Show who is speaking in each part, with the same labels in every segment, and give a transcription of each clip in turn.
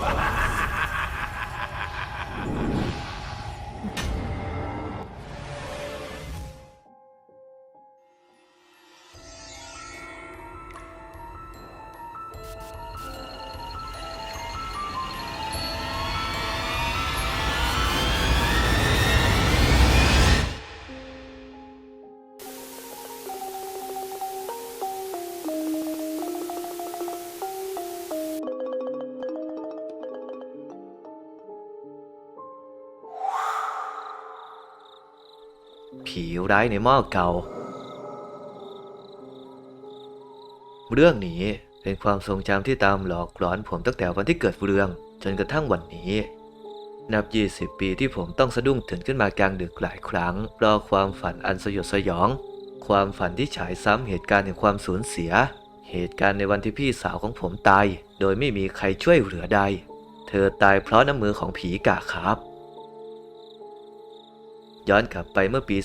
Speaker 1: Ha ha ha! ผีร้ายในหม้อเก่า เรื่องนี้เป็นความทรงจำที่ตามหลอกหลอนผมตั้งแต่วันที่เกิดเรื่อง จนกระทั่งวันนี้ นับ 20 ปีที่ผมต้องสะดุ้งตื่นขึ้นมากลางดึกหลายครั้งรอความฝันอันสยดสยอง ความฝันที่ฉายซ้ำเหตุการณ์แห่งความสูญเสีย เหตุการณ์ในวันที่พี่สาวของผมตาย โดยไม่มีใครช่วยเหลือใด เธอตายเพราะน้ำมือของผีกาครับ ย้อนกลับไปเมื่อปี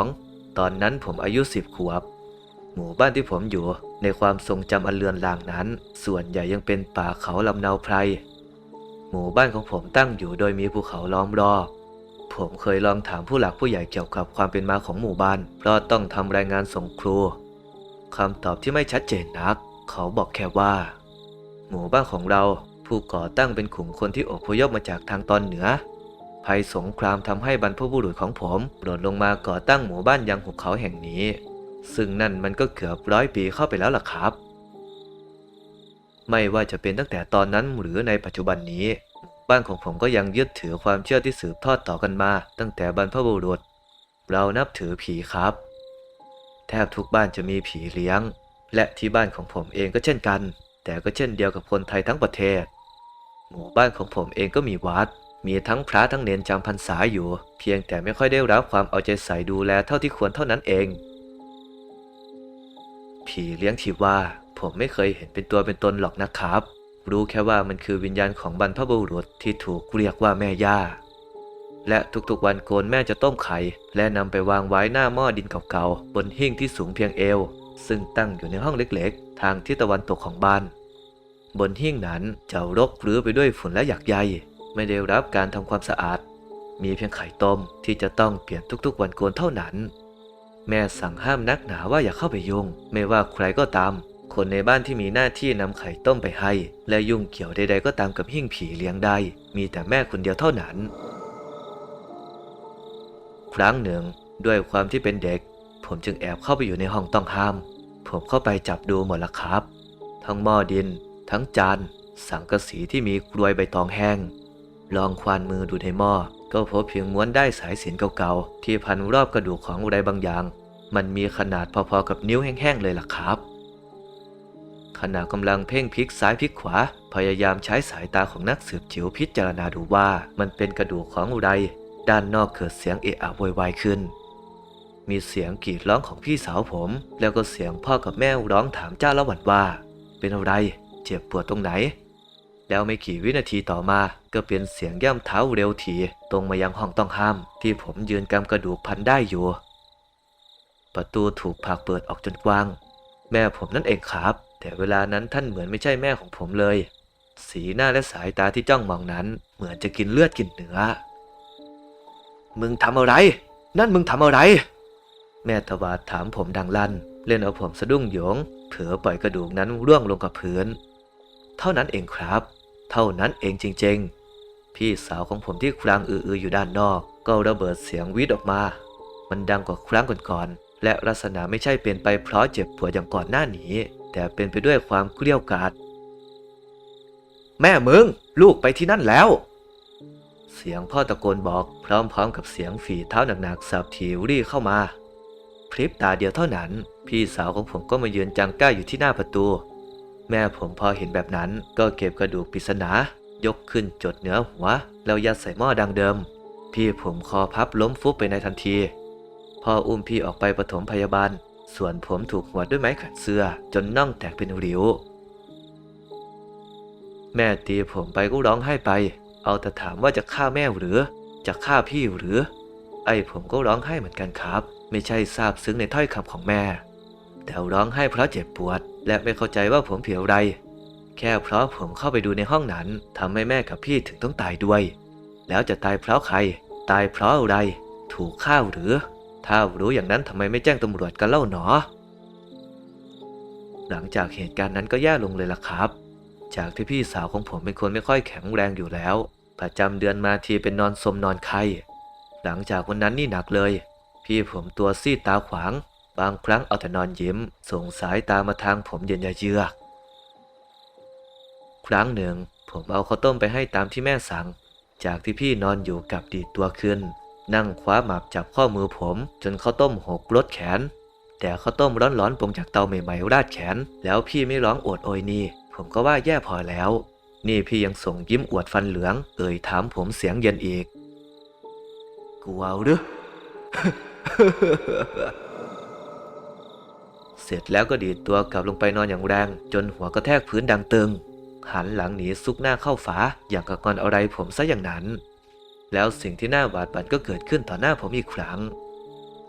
Speaker 1: 42 ตอนนั้นผมอายุ 10 ขวบ หมู่บ้านที่ผมอยู่ในความทรงจำอันเลือนลางนั้น ส่วนใหญ่ยังเป็นป่าเขาลำเนาไพร หมู่บ้านของผมตั้งอยู่โดยมีภูเขาล้อมรอบผมเคยลองถามผู้หลักผู้ใหญ่เกี่ยวกับความเป็นมาของหมู่บ้าน เพราะต้องทำรายงานส่งครูคำตอบที่ไม่ชัดเจนนัก เขาบอกแค่ว่า หมู่บ้านของเราผู้ก่อตั้งเป็นกลุ่มคนที่อพยพมาจากทางตอนเหนือ ภัยสงครามทำให้บรรพบุรุษของผมโดดลงมาก่อตั้งหมู่บ้านยังหุบเขาแห่งนี้ ซึ่งนั่นมันก็เกือบร้อยปีเข้าไปแล้วล่ะครับ ไม่ว่าจะเป็นตั้งแต่ตอนนั้นหรือในปัจจุบันนี้ บ้านของผมก็ยังยึดถือความเชื่อที่สืบทอดต่อกันมา ตั้งแต่บรรพบุรุษ เรานับถือผีครับ แทบทุกบ้านจะมีผีเลี้ยง และที่บ้านของผมเองก็เช่นกัน แต่ก็เช่นเดียวกับคนไทยทั้งประเทศ หมู่บ้านของผมเองก็มีวัด มีทั้งพระทั้งเนนจำพรรษาอยู่ เพียงแต่ไม่ค่อยได้รับความเอาใจใส่ดูแลเท่าที่ควรเท่านั้นเอง ผีเลี้ยงที่ว่า ผมไม่เคยเห็นเป็นตัวเป็นตนหรอกนะครับ รู้แค่ว่ามันคือวิญญาณของบรรพบุรุษที่ถูกเรียกว่าแม่ย่า และทุกๆวันโกนแม่จะต้มไข่ และนำไปวางไว้หน้าหม้อดินเก่าๆบนหิ้งที่สูงเพียงเอว ซึ่งตั้งอยู่ในห้องเล็กๆ ทางทิศตะวันตกของบ้าน บนหิ้งนั้นจะรกรือไปด้วยฝุ่นและหยักใย ไม่ได้รับการทำความสะอาด มีเพียงไข่ต้มที่จะต้องเปลี่ยนทุกๆวันโกนเท่านั้น แม่สั่งห้ามนักหนาว่าอย่าเข้าไปยุ่ง ไม่ว่าใครก็ตาม คนในบ้านที่มีหน้าที่นำไข่ต้มไปให้ และยุ่งเกี่ยวใดๆก็ตามกับหิ้งผีเลี้ยงได้ มีแต่แม่คนเดียวเท่านั้น ครั้งหนึ่ง ด้วยความที่เป็นเด็ก ผมจึงแอบเข้าไปอยู่ในห้องต้องห้าม ผมเข้าไปจับดูหมดละครับ ทั้งหม้อดิน ทั้งจานสังกะสีที่มีกลวยใบตองแห้ง ลองควานมือดูในหม้อก็พบเพียงม้วนได้สายสินเก่าๆ ที่พันรอบกระดูกของอะไรบางอย่าง มันมีขนาดพอๆกับนิ้วแห้งๆเลยล่ะครับ ขณะกำลังเพ่งพลิกซ้ายพลิกขวา พยายามใช้สายตาของนักสืบจิ๋วพิจารณาดูว่ามันเป็นกระดูกของอะไร ด้านนอกเกิดเสียงเอะอะโวยวายขึ้น มีเสียงกรีดร้องของพี่สาวผม แล้วก็เสียงพ่อกับแม่ร้องถามเจ้าละวันว่า เป็นอะไร เจ็บปวดตรงไหน แล้วไม่กี่วินาทีต่อมา ก็เป็นเสียงย่ำเท้าเร็วทีตรงมายังห้องต้องห้าม ที่ผมยืนกำกระดูกพันได้อยู่ ประตูถูกผลักเปิดออกจนกว้าง แม่ผมนั่นเองครับ แต่เวลานั้นท่านเหมือนไม่ใช่แม่ของผมเลย สีหน้าและสายตาที่จ้องมองนั้น เหมือนจะกินเลือดกินเนื้อ มึงทำอะไร นั่นมึงทำอะไร แม่ตวาดถามผมดังลั่น เล่นเอาผมสะดุ้งโยง เผลอปล่อยกระดูกนั้นร่วงลงกับพื้น เท่านั้นเองครับ เท่านั้นเองจริงๆ พี่สาวของผมที่ครางอือๆอยู่ด้านนอก ก็ระเบิดเสียงวิดออกมา มันดังกว่าครั้งก่อนๆ และลักษณะไม่ใช่เป็นไปเพราะเจ็บปวดอย่างก่อนหน้านี้ แต่เป็นไปด้วยความเกลี้ยวกาดแม่มึง ลูกไปที่นั่นแล้ว เสียงพ่อตะโกนบอกพร้อมๆกับเสียงฝีเท้าหนักๆสับถีรี่เข้ามาพริบตาเดียวเท่านั้น พี่สาวของผมก็มายืนจังก้าอยู่ที่หน้าประตู แม่ผมพอเห็นแบบนั้นก็เก็บกระดูกปริศนายกขึ้นจดเหนือหัว แล้วยัดใส่หม้อดังเดิม พี่ผมคอพับล้มฟุบไปในทันที พ่ออุ้มพี่ออกไปปฐมพยาบาล ส่วนผมถูกหัวดด้วยไม้แขวนเสื้อ จนน่องแตกเป็นริ้ว แม่ตีผมไปก็ร้องไห้ไป เอาแต่ถามว่าจะฆ่าแม่หรือ จะฆ่าพี่หรือ ไอ้ผมก็ร้องไห้เหมือนกันครับ ไม่ใช่ซาบซึ้งในถ้อยคำของแม่ แต่ร้องไห้เพราะเจ็บปวด และไม่เข้าใจว่าผมผิดอะไร แค่เพราะผมเข้าไปดูในห้องนั้นทำให้แม่กับพี่ถึงต้องตายด้วย แล้วจะตายเพราะใคร ตายเพราะอะไร ถูกฆ่าหรือ ถ้ารู้อย่างนั้นทำไมไม่แจ้งตำรวจกันเล่าหนอ หลังจากเหตุการณ์นั้นก็แย่ลงเลยล่ะครับ จากที่พี่สาวของผมเป็นคนไม่ค่อยแข็งแรงอยู่แล้ว ประจำเดือนมาทีเป็นนอนสมนอนไข้หลังจากวันนั้นนี่หนักเลย พี่ผมตัวซีดตาขวาง บางครั้งเอาแต่นอนยิ้ม ส่งสายตามาทางผมเย็นยเยือก ครั้งหนึ่ง ผมเอาข้าวต้มไปให้ตามที่แม่สั่ง จากที่พี่นอนอยู่กับดีดตัวขึ้น นั่งคว้าหมากจับข้อมือผม จนข้าวต้มหกรดแขน แต่ข้าวต้มร้อนๆปรุงจากเตาใหม่ๆราดแขน แล้วพี่ไม่ร้องโอดโอยนี่ ผมก็ว่าแย่พอแล้ว นี่พี่ยังส่งยิ้มอวดฟันเหลือง เอ่ยถามผมเสียงเย็นอีกกูเอาหรือ เสร็จแล้วก็ดีดตัวกลับลงไปนอนอย่างแรง จนหัวกระแทกพื้นดังตึง หันหลังหนีซุกหน้าเข้าฝาอย่างกระกอนอะไรผมซะอย่างนั้น แล้วสิ่งที่น่าบาดบันก็เกิดขึ้นต่อหน้าผมอีกครั้ง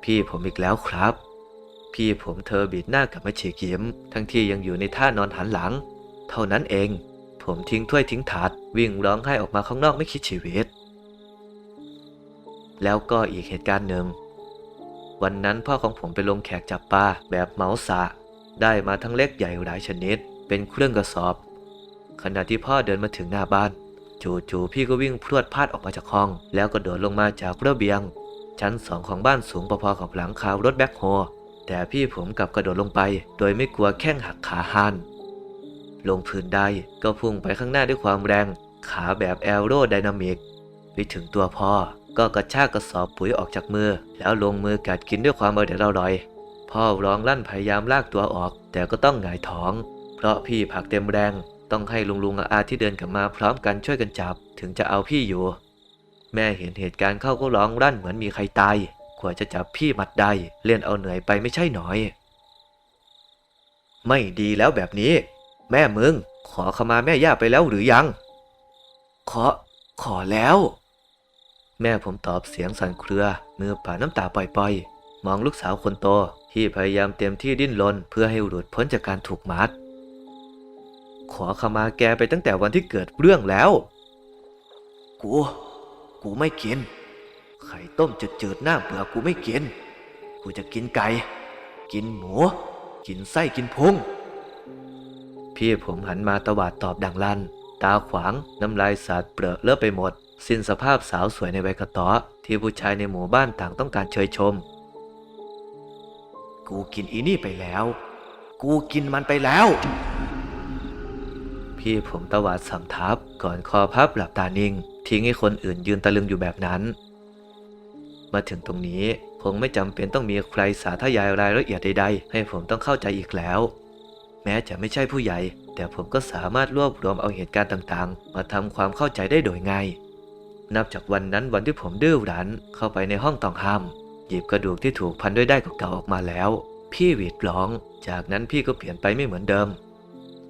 Speaker 1: พี่ผมอีกแล้วครับ พี่ผมเธอบีดหน้ากับมาฉีกยิ้ม ทั้งที่ยังอยู่ในท่านอนหันหลัง เท่านั้นเอง ผมทิ้งถ้วยทิ้งถาดวิ่งร้องไห้ออกมาข้างนอกไม่คิดชีวิต แล้วก็อีกเหตุการณ์หนึ่ง วันนั้นพ่อของผมไปลงแขกจับปลาแบบเหมาสะ ได้มาทั้งเล็กใหญ่หลายชนิด เป็นเครื่องกระสอบ ขณะที่พ่อเดินมาถึงหน้าบ้าน จู่ๆพี่ก็วิ่งพรวดพลาดออกมาจากห้อง แล้วก็โดดลงมาจากระเบียง ชั้นสองของบ้านสูงพอๆกับหลังคารถแบ็คโฮแต่พี่ผมกลับกระโดดลงไป โดยไม่กลัวแข้งหักขาหันลงพื้นได้ก็พุ่งไปข้างหน้าด้วยความแรง ขาแบบแอโรไดนามิก ไปถึงตัวพ่อ ก็กระชากกระสอบปุ๋ยออกจากมือ แล้วลงมือกัดกินด้วยความอร่อยอร่อย พ่อร้องลั่นพยายามลากตัวออก แต่ก็ต้องหงายท้อง เพราะพี่ผักเต็มแรง ต้องให้ลุงลุงอาที่เดินกลับมาพร้อมกันช่วยกันจับ ถึงจะเอาพี่อยู่ แม่เห็นเหตุการณ์เข้าก็ร้องรั่นเหมือนมีใครตายกว่าจะจับพี่มัดได้เล่นเอาเหนื่อยไปไม่ใช่หน่อย ไม่ดีแล้วแบบนี้ แม่มึง ขอขมาแม่ย่าไปแล้วหรือยัง ขอ ขอแล้ว แม่ผมตอบเสียงสั่นเครือ มือป่าน้ำตาปล่อยๆ มองลูกสาวคนโตที่พยายามเต็มที่ดิ้นรนเพื่อให้หลุดพ้นจากการถูกมัด ขอขมาแกไปตั้งแต่วันที่เกิดเรื่องแล้ว กู กูไม่กิน ไข่ต้มจืดๆหน้าเบื่อกูไม่กิน กูจะกินไก่ กินหมู กินไส้กินพุง พี่ผมหันมาตวาดตอบดังลั่น ตาขวาง น้ำลายสาดเปรอะเลอะไปหมด สิ้นสภาพสาวสวยในใบกระตอที่ผู้ชายในหมู่บ้านต่างต้องการเชยชม กูกินอีนี่ไปแล้ว กูกินมันไปแล้ว พี่ผมตวาดสำทับ ก่อนคอพับหลับตานิ่ง ทิ้งให้คนอื่นยืนตะลึงอยู่แบบนั้น มาถึงตรงนี้คงไม่จำเป็นต้องมีใครสาธยายรายละเอียดใดๆ ให้ผมต้องเข้าใจอีกแล้ว แม้จะไม่ใช่ผู้ใหญ่ แต่ผมก็สามารถรวบรวมเอาเหตุการณ์ต่างๆ มาทำความเข้าใจได้โดยง่าย นับจากวันนั้นวันที่ผมดื้อรั้นเข้าไปในห้องต้องห้าม หยิบกระดูกที่ถูกพันด้วยได้ายเก่าๆออกมาแล้ว พี่หวีดร้อง จากนั้นพี่ก็เปลี่ยนไปไม่เหมือนเดิม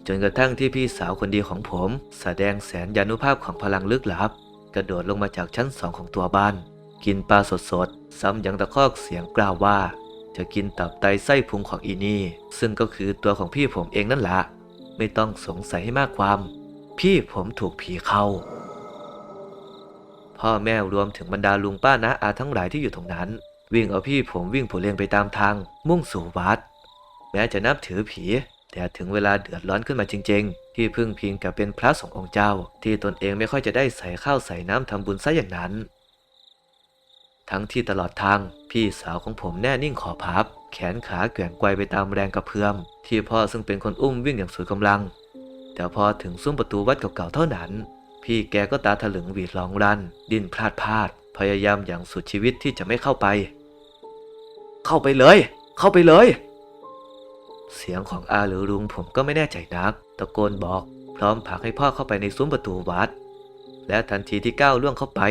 Speaker 1: จนกระทั่งที่พี่สาวคนดีของผม แสดงแสนยานุภาพของพลังลึกลับ กระโดดลงมาจากชั้นสองของตัวบ้าน กินปลาสดๆ ซ้ำยังตะคอกเสียงกล่าวว่า จะกินตับไตไส้พุงของอีนี่ ซึ่งก็คือตัวของพี่ผมเองนั่นแหละไม่ต้องสงสัยให้มากความ พี่ผมถูกผีเข้า พ่อแม่รวมถึงบรรดาลุงป้านะอาทั้งหลายที่อยู่ตรงนั้น วิ่งเอาพี่ผมวิ่งผู้เลี้ยงไปตามทาง มุ่งสู่วัด แม้จะนับถือผี แต่ถึงเวลาเดือดร้อนขึ้นมาจริง ๆ ที่พึ่งพิงกับเป็นพระสงฆ์องค์เจ้า ที่ตนเองไม่ค่อยจะได้ใส่ข้าวใส่น้ำทำบุญซะอย่างนั้น ทั้งที่ตลอดทาง พี่สาวของผมแน่นิ่งขอพับ แขนขาแกว่งไกวไปตามแรงกระเพื่อม ที่พ่อซึ่งเป็นคนอุ้มวิ่งอย่างสุดกำลัง แต่พอถึงซุ้มประตูวัดเก่าๆเท่านั้น พี่แกก็ตาถลึงหวีดร้องรัน ดิ้นพลาดพลาด พยายามอย่างสุดชีวิตที่จะไม่เข้าไป เข้าไปเลย เข้าไปเลย เสียงของอาหรือลุงผมก็ไม่แน่ใจนัก ตะโกนบอก พร้อมผลักให้พ่อเข้าไปในซุ้มประตูวัด และทันทีที่ก้าวล่วงเข้าไป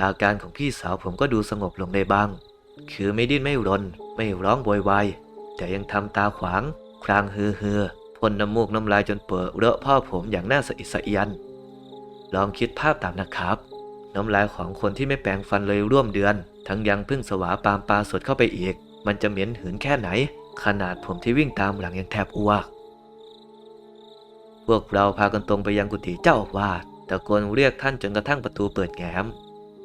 Speaker 1: อาการของพี่สาวผมก็ดูสงบลงได้บ้าง คือไม่ดิ้นไม่รน ไม่ร้องโวยวายแต่ยังทำตาขวาง ครางเฮือเฮือพ่นน้ำมูกน้ำลายจนเปื้อเลอะพ่อผมอย่างน่าสะอิดสะเอียน ลองคิดภาพตามนะครับ น้ำลายของคนที่ไม่แปรงฟันเลยร่วมเดือน ทั้งยังพึ่งสวาปามปลาสดเข้าไปอีก มันจะเหม็นหืนแค่ไหน ขนาดผมที่วิ่งตามหลังยังแทบอ้วก พวกเราพากันตรงไปยังกุฏิเจ้าอาวาสตะโกนเรียกท่านจนกระทั่งประตูเปิดแง้ม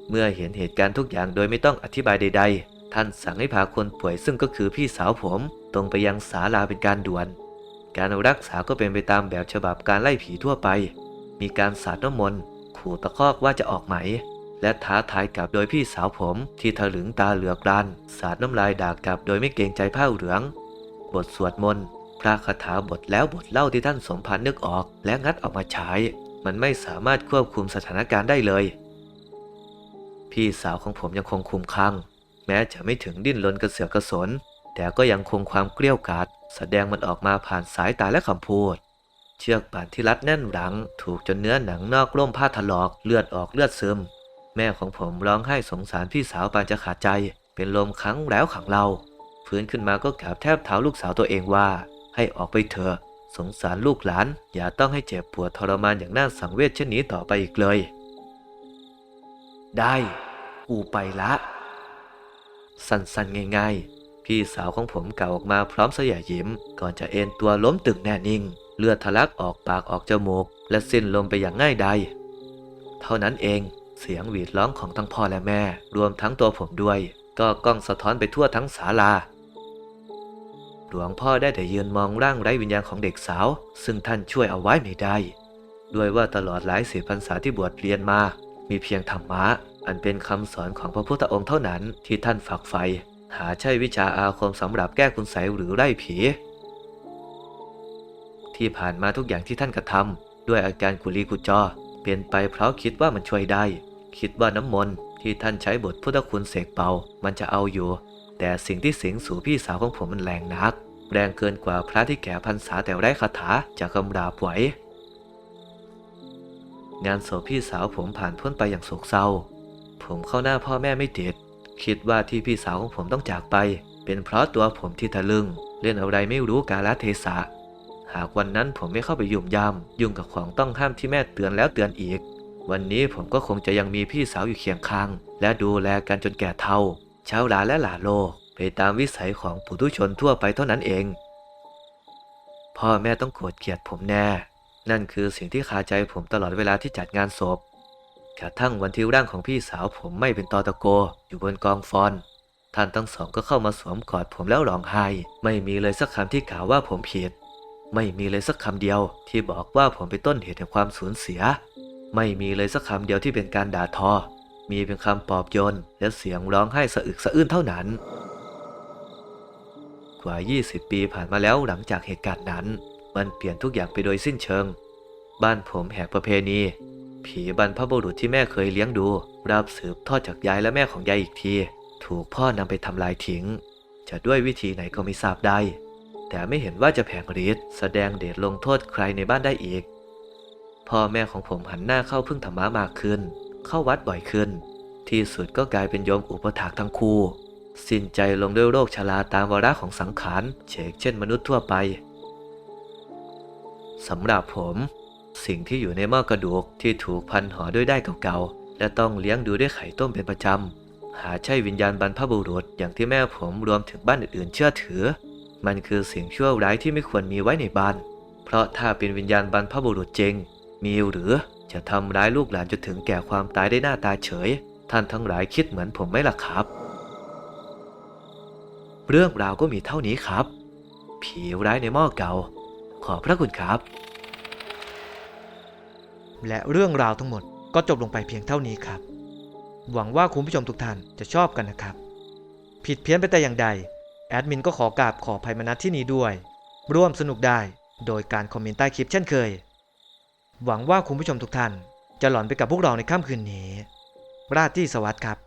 Speaker 1: เมื่อเห็นเหตุการณ์ทุกอย่างโดยไม่ต้องอธิบายใด ๆ ท่านสั่งให้พาคนป่วยซึ่งก็คือพี่สาวผม ตรงไปยังศาลาเป็นการด่วน การรักษาก็เป็นไปตามแบบฉบับการไล่ผีทั่วไป มีการสาดน้ำมนต์ขู่ตะคอกว่าจะออกไหม และท้าทายกลับโดยพี่สาวผม ที่ถลึงตาเหลือกรานสาดน้ำลายด่ากลับโดยไม่เกรงใจผ้าเหลือง บทสวดมนต์พระคาถาบทแล้วบทเล่าที่ท่านสมพันธ์นึกออก และงัดออกมาใช้ มันไม่สามารถควบคุมสถานการณ์ได้เลย พี่สาวของผมยังคงคุมข้าง แม้จะไม่ถึงดิ้นรนกระเสือกกระสน แต่ก็ยังคงความเกลี้ยวกาดแสดงมันออกมาผ่านสายตาและคำพูด เชือกป่านที่รัดแน่นหลัง ถูกจนเนื้อหนังนอกร่มผ้าถลอกเลือดออกเลือดซึม แม่ของผมร้องไห้สงสารพี่สาวปานจะขาดใจ เป็นลมครั้งแล้วขังเราฟื้นขึ้นมาก็กราบแทบเท้าลูกสาวตัวเองว่า ให้ออกไปเถอะสงสารลูกหลาน อย่าต้องให้เจ็บปวดทรมานอย่างน่าสังเวชเช่นนี้ต่อไปอีกเลย ได้ กูไปละ สั้นๆ ง่าย ๆ พี่สาวของผมกล่าวออกมาพร้อมสยายยิ้ม ก่อนจะเอนตัวล้มตึงแน่นิ่ง เลือดทะลักออกปากออกจมูก และสิ้นลมไปอย่างง่ายดายเท่านั้นเองเสียงหวีดร้องของทั้งพ่อและแม่ รวมทั้งตัวผมด้วย ก็ก้องสะท้อนไปทั่วทั้งศาลาหลวงพ่อได้แต่ยืนมองร่างไร้วิญญาณของเด็กสาว ซึ่งท่านช่วยเอาไว้ไม่ได้ ด้วยว่าตลอดหลายสิบพรรษาที่บวชเรียนมา มีเพียงธรรมะ อันเป็นคำสอนของพระพุทธองค์เท่านั้นที่ท่านฝักใฝ่หาใช่วิชาอาคมสำหรับแก้คุณไสยหรือไล่ผี ที่ผ่านมาทุกอย่างที่ท่านกระทำด้วยอาการกุลีกุจอเป็นไปเพราะคิดว่ามันช่วยได้ คิดว่าน้ำมนต์ที่ท่านใช้บทพุทธคุณเสกเป่ามันจะเอาอยู่ แต่สิ่งที่สิงสู่พี่สาวของผมมันแรงนัก แรงเกินกว่าพระที่แก่พรรษาแต่ไร้คาถาจะกำราบไหวงานศพพี่สาวผมผ่านพ้นไปอย่างโศกเศร้า ผมเข้าหน้าพ่อแม่ไม่ติด คิดว่าที่พี่สาวของผมต้องจากไป เป็นเพราะตัวผมที่ทะลึ่ง เล่นอะไรไม่รู้กาลเทศะ หากวันนั้นผมไม่เข้าไปยุ่มยำยุ่งกับของต้องห้ามที่แม่เตือนแล้วเตือนอีก วันนี้ผมก็คงจะยังมีพี่สาวอยู่เคียงข้าง และดูแลกันจนแก่เฒ่าเช้าลาและหลาโลก ไปตามวิสัยของปุถุชนทั่วไปเท่านั้นเอง พ่อแม่ต้องโกรธเกลียดผมแน่ นั่นคือสิ่งที่คาใจผมตลอดเวลาที่จัดงานศพ กระทั่งวันที่ร่างของพี่สาวผมไม่เป็นตอตะโก อยู่บนกองฟอน ท่านทั้งสองก็เข้ามาสวมกอดผมแล้วร้องไห้ ไม่มีเลยสักคำที่กล่าวว่าผมผิด ไม่มีเลยสักคำเดียว ที่บอกว่าผมเป็นต้นเหตุแห่งความสูญเสีย ไม่มีเลยสักคำเดียวที่เป็นการด่าทอ มีเป็นคำปลอบโยนและเสียงร้องไห้สะอึกสะอื้นเท่านั้น กว่า 20 ปีผ่านมาแล้วหลังจากเหตุการณ์นั้น มันเปลี่ยนทุกอย่างไปโดยสิ้นเชิง บ้านผมแหกประเพณี ผีบรรพบุรุษที่แม่เคยเลี้ยงดู รับสืบทอดจากยายและแม่ของยายอีกที ถูกพ่อนำไปทำลายทิ้ง จะด้วยวิธีไหนก็ไม่ทราบได้ แต่ไม่เห็นว่าจะแผงฤทธิ์แสดงเดชลงโทษใครในบ้านได้อีก พ่อแม่ของผมหันหน้าเข้าพึ่งธรรมะมากขึ้น เข้าวัดบ่อยขึ้น ที่สุดก็กลายเป็นโยมอุปถากทั้งคู่ สิ้นใจลงด้วยโรคชราตามวาระของสังขารเฉกเช่นมนุษย์ทั่วไปสำหรับผม สิ่งที่อยู่ในหม้อกระดูกที่ถูกพันห่อด้วยได้เก่าๆ และต้องเลี้ยงดูด้วยไข่ต้มเป็นประจำ หาใช่วิญญาณบรรพบุรุษอย่างที่แม่ผมรวมถึงบ้านอื่นๆ เชื่อถือ มันคือสิ่งชั่วร้ายที่ไม่ควรมีไว้ในบ้าน เพราะถ้าเป็นวิญญาณบรรพบุรุษจริง มีหรือจะทำร้ายลูกหลานจนถึงแก่ความตายได้หน้าตาเฉย ท่านทั้งหลายคิดเหมือนผมไหมล่ะครับ เรื่องราวก็มีเท่านี้ครับ ผีร้ายในหม้อเก่า ขอพระคุณครับ
Speaker 2: และเรื่องราวทั้งหมดก็จบลงไปเพียงเท่านี้ครับ หวังว่าคุณผู้ชมทุกท่านจะชอบกันนะครับ ผิดเพี้ยนไปแต่อย่างใด แอดมินก็ขอกราบขอภัยมาณที่นี้ด้วย ร่วมสนุกได้โดยการคอมเมนต์ใต้คลิปเช่นเคย หวังว่าคุณผู้ชมทุกท่าน จะหลอนไปกับพวกเราในค่ำคืนนี้ ราตรีสวัสดิ์ครับ